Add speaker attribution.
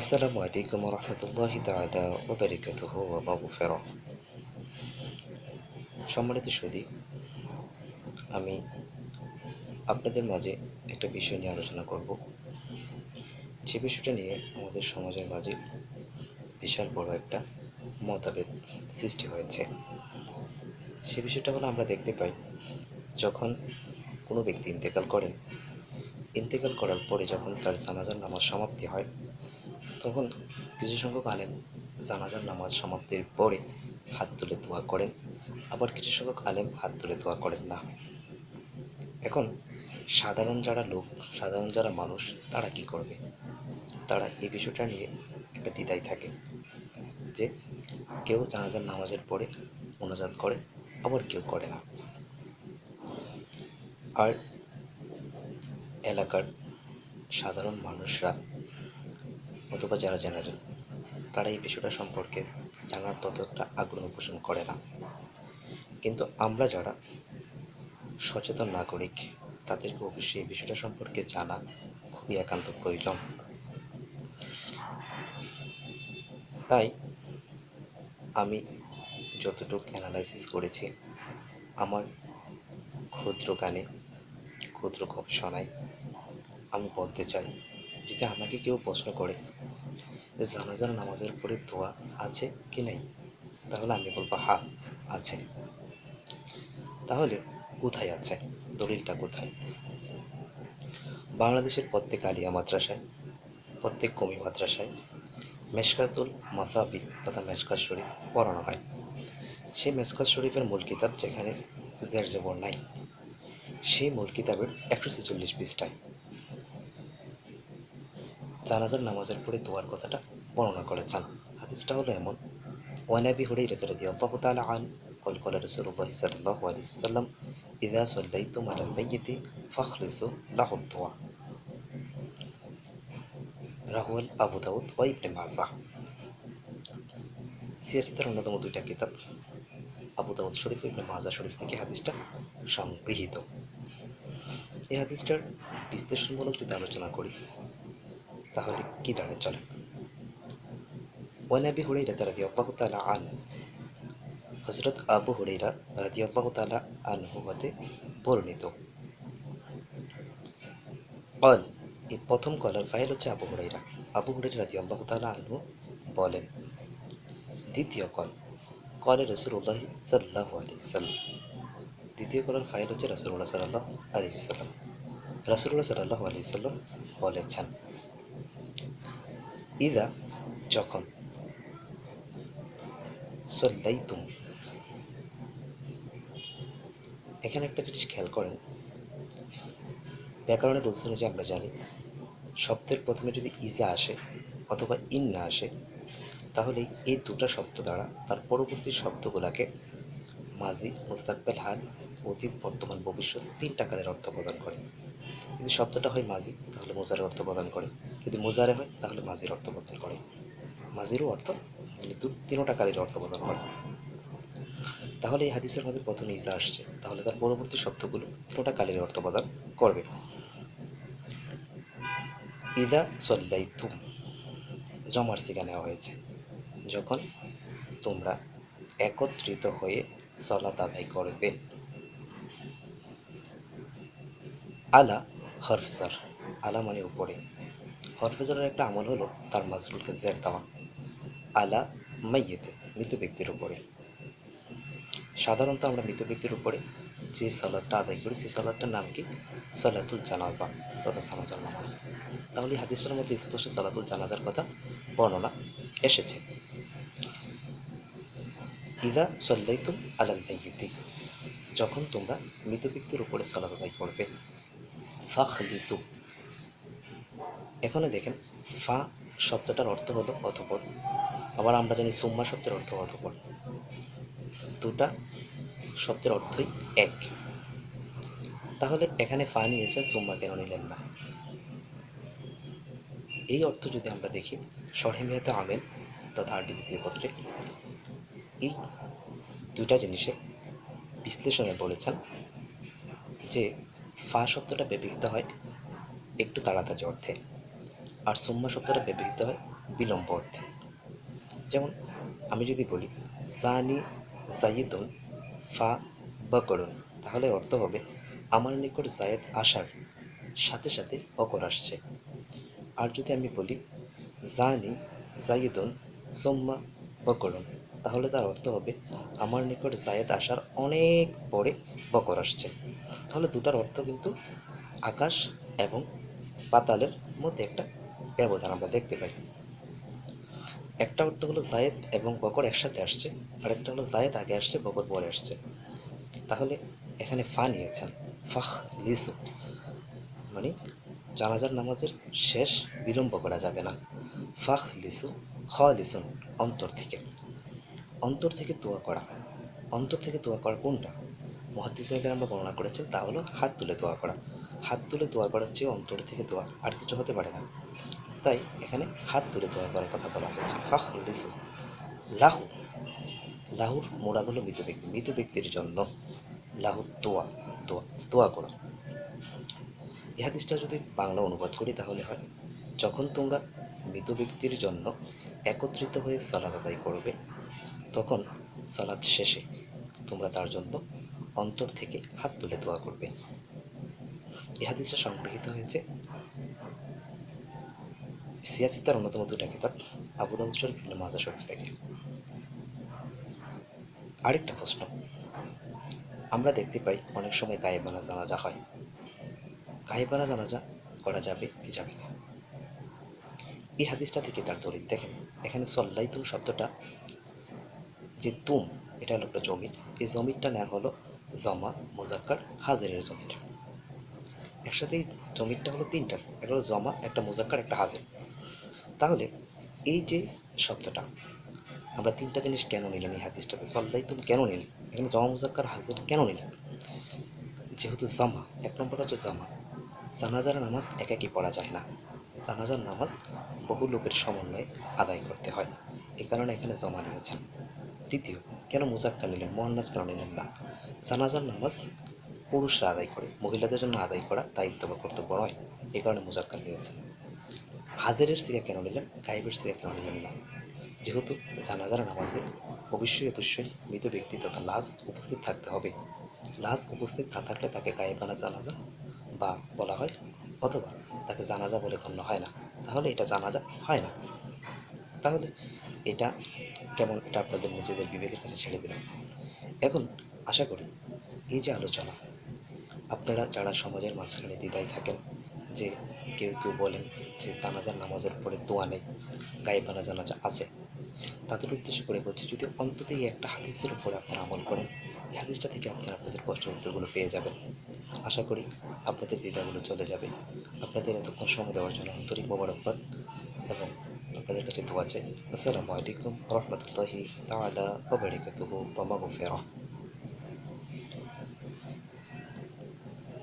Speaker 1: আসসালামু আলাইকুম রহমতুল্লাহি তাআলা ওয়া বারাকাতুহু ওয়া মাগফিরাহ। সম্মানিত সুদী আমি আপনাদের মাঝে একটা বিষয় নিয়ে আলোচনা করব। যে বিষয়টা নিয়ে আমাদের সমাজের মাঝে বিশাল বড় একটা মতভেদ সৃষ্টি হয়েছে, সে বিষয়টা হলো আমরা দেখতে পাই, যখন কোনো ব্যক্তি ইন্তেকাল করেন, ইন্তেকাল করার পরে যখন তার জানাজার নামাজ সমাপ্তি হয় তখন কিছু সংখ্যক আলেম জানাজার নামাজ সমাপ্তির পরে হাত তুলে দোয়া করেন, আবার কিছু সংখ্যক আলেম হাত তুলে দোয়া করেন না। এখন সাধারণ যারা লোক, সাধারণ যারা মানুষ, তারা কি করবে? তারা এই বিষয়টা নিয়ে একটা দ্বিধায় থাকে যে কেউ জানাজার নামাজের পরে মোনাজাত করে, আবার কেউ করে না। আর এলাকার সাধারণ মানুষরা অথবা যারা জেনারেল তারা এই বিষয়টা সম্পর্কে জানার ততটা আগ্রহ পোষণ করে না। কিন্তু আমরা যারা সচেতন নাগরিক, তাদেরকে অবশ্যই এই বিষয়টা সম্পর্কে জানা খুবই একান্ত প্রয়োজন। তাই আমি যতটুকু অ্যানালাইসিস করেছি, আমার ক্ষুদ্র গানে, ক্ষুদ্র গবেষণায় আমি বলতে চাই যদি আমাকে কেউ প্রশ্ন করে যে জানাজার নামাজের পরে দোয়া আছে কি নেই? তাহলে আমি বলব, হা, আছে। তাহলে কোথায় আছে? দলিলটা কোথায়? বাংলাদেশের প্রত্যেক আলিয়া মাদ্রাসায়, প্রত্যেক কমি মাদ্রাসায় মেশকাতুল মাসাবি তথা মেশকাত শরীফ পড়ানো হয়। সেই মেশকাত শরীফের মূল কিতাব যেখানে জের জবর নাই, সেই মূল কিতাবের একশো ছেচল্লিশ পৃষ্ঠায় জানাজার নামাজের পরে দোয়ার কথাটা বর্ণনা করেছেন। হাদিসটা হলো এমন ওয়ানাবি হরে রেতে রাজি আল্লাহ আন কল কলা রসুল্লাহ সাল্লাহ আলহিসাল্লাম ইদা সল্লাই তোমার আলবাইয়েতে ফখলিসু লাহদ্দোয়া রাহুল আবু দাউদ ও ইবনে মাজা। সিয়াসতের অন্যতম দুইটা কিতাব, আবু দাউদ শরীফ ইবনে মাজা শরীফ থেকে হাদিসটা সংগৃহীত। এই হাদিসটার বিশ্লেষণমূলক যদি আলোচনা করি তাহলে কি দাঁড়ায় চলেন ওয়ানাবি হুড়াইরা রাজি আল্লাহ তালা আন হজরত আবু হুড়াইরা রাজি আল্লাহ তালা আনহু হতে বর্ণিত। অল এই প্রথম কলার ফাইল হচ্ছে আবু হুড়াইরা আবু হুড়াইরা রাজি আল্লাহ তালা আনহু বলেন, দ্বিতীয় কল, কলে রসুল্লাহ সাল্লাহ আলি সাল্লাম। দ্বিতীয় কলার ফাইল হচ্ছে রসুল্লাহ সাল্লাহ আলি সাল্লাম। রসুল্লাহ সাল্লাহ আলি সাল্লাম বলেছেন ইদা যখন সল্লাইতুম। এখানে একটা জিনিস খেয়াল করেন। ব্যাকরণের রুলস অনুযায়ী আমরা জানি, শব্দের প্রথমে যদি ইজা আসে অথবা ইন না আসে, তাহলে এই দুটা শব্দ দ্বারা তার পরবর্তী শব্দগুলোকে মাজি, মুস্তাকবেল হাল, অতীত, বর্তমান, ভবিষ্যৎ তিনটা কালের অর্থ প্রদান করে। যদি শব্দটা হয় মাজি, তাহলে মোজারের অর্থ প্রদান করে। যদি মোজারে হয়, তাহলে মাজির অর্থ প্রদান করে। মাজিরও অর্থ কিন্তু তিনোটা কালির অর্থ প্রদান করে তাহলে এই হাদিসের মধ্যে প্রথমে ইজা আসছে। তাহলে তার পরবর্তী শব্দগুলো তিনোটা কালির অর্থ প্রদান করবে। ইদা সল্লাইতুম, জমার সিগা নেওয়া হয়েছে। যখন তোমরা একত্রিত হয়ে সলাত আদায় করবে, আলা হরফেজার আলা মানে উপরে। হরফেজারের একটা আমল হলো তার মাজরুলকে জের দেওয়া। আলা মাইয়েতে, মৃত ব্যক্তির উপরে। সাধারণত আমরা মৃত ব্যক্তির উপরে যে সলাদটা আদায় করি, সেই সলাদটার নাম কি? সলাতুল জানাজা তথা জানাজার নামাজ। তাহলে হাদিসটার মধ্যে স্পষ্ট সলাতুল জানাজার কথা বর্ণনা এসেছে। ইদা সল্লাইতুম আলাল মাইয়িতি, যখন তোমরা মৃত ব্যক্তির উপরে সলাত আদায় করবে, ফাখলিসু এখানে দেখেন, ফা শব্দটার অর্থ হলো অথপর আবার আমরা জানি সুম্মা শব্দের অর্থ অথপর দুটা শব্দের অর্থই এক। তাহলে এখানে ফা নিয়েছেন, সুম্মা কেন নিলেন না? এই অর্থ যদি আমরা দেখি সরহেমিয়াতে আমেল তথা আরবি দ্বিতীয় পত্রে, এই দুটা জিনিসে বিশ্লেষণে বলেছেন যে ফা শব্দটা ব্যবহৃত হয় একটু তাড়াতাড়ি অর্থে। আর সুম্মা শব্দটা ব্যবহৃত হয় বিলম্ব অর্থে। যেমন, আমি যদি বলি জানি জাইদুন ফা বকরুন তাহলে অর্থ হবে, আমার নিকট জায়েদ আসার সাথে সাথে বকর আসছে আর যদি আমি বলি, জানি জাইদুন সোম্মা বকরুন তাহলে তার অর্থ হবে, আমার নিকট জায়েদ আসার অনেক পরে বকর আসছে তাহলে দুটার অর্থ কিন্তু আকাশ এবং পাতালের মধ্যে একটা ব্যবধান আমরা দেখতে পাই। একটা অর্থ হলো জায়েদ এবং বকর একসাথে আসছে আর একটা হলো জায়েদ আগে আসছে, বকর পরে আসছে। তাহলে এখানে ফা নিয়েছেন ফাহ লিসু। মানে জানাজার নামাজের শেষ বিলম্ব করা যাবে না। ফাহ লিসু, খ লিসুন অন্তর থেকে। অন্তর থেকে দোয়া করা। অন্তর থেকে দোয়া করা কোনটা? মহাদিসের আমরা বর্ণনা করেছেন তা হলো হাত তুলে দোয়া করা। হাত তুলে দোয়া করার চেয়ে অন্তর থেকে দোয়া আর কিছু হতে পারে না। তাই এখানে হাত তুলে দোয়া করার কথা বলা হয়েছে। ফাহ লিসু। লাহু। লাহুর মোরাদ হলো মৃত ব্যক্তি। মৃত ব্যক্তির জন্য লাহু তোয়া তোয়া দোয়া করো। এই হাদিসটা যদি বাংলা অনুবাদ করি তাহলে হয়, যখন তোমরা মৃত ব্যক্তির জন্য একত্রিত হয়ে সলাদ আদায় করবে, তখন সলাদ শেষে তোমরা তার জন্য অন্তর থেকে হাত তুলে দোয়া করবে। এই হাদিসটা সংগৃহীত হয়েছে সিয়াসিতার অন্যতম দুটা কিতাব আবু দাউদ শরীফ ইবনে মাজা শরীফ থেকে। আরেকটা প্রশ্ন। আমরা দেখতে পাই অনেক সময় গায়েবানা জানাজা হয়। গায়েবানা জানাজা করা যাবে কি যাবে না? এই হাদিসটা থেকে তার দলিল। দেখেন, এখানে সল্লাইতুম শব্দটা যে তুম, এটা হলো একটা জমির। এই জমিরটা নেওয়া হলো জমা, মোজাক্কার, হাজিরের জমির। একসাথে জমিরটা হলো তিনটার একটা হলো জমা, একটা মোজাক্কার, একটা হাজির। তাহলে এই যে শব্দটা, আমরা তিনটা জিনিস কেন নিলাম এই হাদিসটাতে? সল্লাই তুমি কেন নিলাম? এখানে জমা মুজাক্কার হাজির কেন নিলাম? যেহেতু জামা, এক নম্বর হচ্ছে জামা। জানাজার নামাজ একাকি পড়া যায় না। জানাজার নামাজ বহু লোকের সমন্বয়ে আদায় করতে হয়। এ কারণে এখানে জমা নিয়েছেন। দ্বিতীয়, কেন মুজাক্কার নিলেন? মোহান্নাস কেন নিলেন না? জানাজার নামাজ পুরুষরা আদায় করে, মহিলাদের জন্য আদায় করা দায়িত্ব বা কর্তব্য নয়। এ কারণে মুজাক্কার নিয়েছেন। হাজারের সিগা কেন নিলেন গাইবের সিগা কেন নিলেন না? যেহেতু জানাজার নামাজে অবশ্যই অবশ্যই মৃত ব্যক্তি তথা লাশ উপস্থিত থাকতে হবে। লাশ উপস্থিত না থাকলে তাকে গায়েবানা জানাজা বা বলা হয়, অথবা তাকে জানাজা বলে গণ্য হয় না। তাহলে এটা জানাজা হয় না। তাহলে এটা কেমন? এটা আপনাদের নিজেদের বিবেকের কাছে ছেড়ে দিলাম। এখন আশা করি এই যে আলোচনা, আপনারা যারা সমাজের মাঝখানে দ্বিধায় থাকেন যে কেউ কেউ বলেন যে জানাজার নামাজের পরে দোয়া নেই গায়েবানা জানাজা আছে। তাদের উদ্দেশ্য করে বলছি, যদি অন্তত এই একটা হাদিসের উপরে আপনারা আমল করেন, এই হাদিসটা থেকে আপনারা আপনাদের প্রশ্নের উত্তরগুলো পেয়ে যাবেন। আশা করি আপনাদের দ্বিধাগুলো চলে যাবে। আপনাদের এতক্ষণ সময় দেওয়ার জন্য আন্তরিক মোবারকবাদ এবং আপনাদের কাছে দোয়া চাই। আসসালামু আলাইকুম রহমতুল্লাহি মাগফিরাহ।